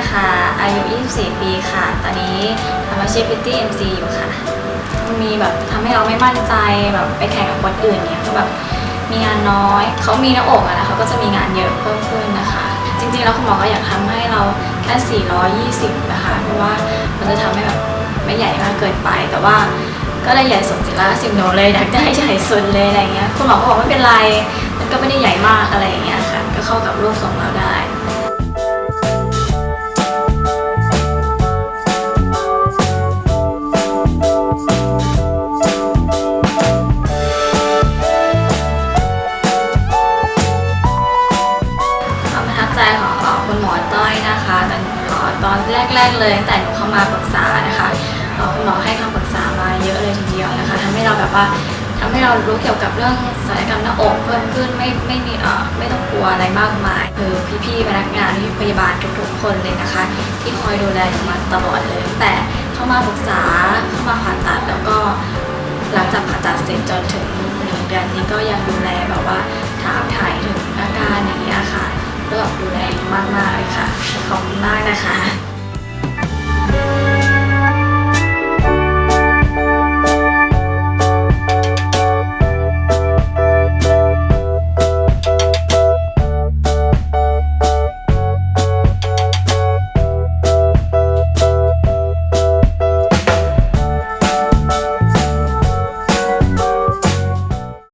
ะคะ อายุ 24 ปีค่ะ ตอนนี้ทำอาชีพพิตตี้เอ็มซีอยู่ค่ะ มีแบบทำให้เราไม่มั่นใจแบบไปแข่งกับคนอื่นเนี่ยก็แบบมีงานน้อย เขามีหน้าอกอะนะเขาก็จะมีงานเยอะเพิ่มขึ้นนะคะ จริงๆแล้วคุณหมอก็อยากทำให้เราแค่ 420 นะคะ เพราะว่ามันจะทำให้แบบไม่ใหญ่มากเกินไป แต่ว่าก็ได้ใหญ่สุดจิละสิบโนเลยอยากได้ใหญ่สุดเลยอะไรเงี้ย คุณหมอก็บอกไม่เป็นไร มันก็ไม่ได้ใหญ่มากอะไรเงี้ยค่ะ ก็เข้ากับรูปทรงเราได้ คุณหมอต้อยนะคะตอนเอ่ตอนแรก ๆ เลยตั้งแต่หนูเข้ามาปรึกษานะคะคุณหมอให้คำปรึกษามาเยอะเลยทีเดียวนะคะทำให้เราแบบว่าทำให้เรารู้เกี่ยวกับเรื่องศัลยกรรมหน้าอกเพิ่มขึ้นไม่ไม่มีเอ่อไม่ต้องกลัวอะไรมากมายคือพี่ๆพนักงานที่พยาบาลทุกๆคนเลยนะคะ ที่คอยดูแลหนูมาตลอดเลยแต่เข้ามาปรึกษาเข้ามาผ่าตัดแล้วก็หลังจากผ่าตัดเสร็จจนถึงหนึ่งเดือนนี้ก็ยังดูแลแบบว่า มากนะคะ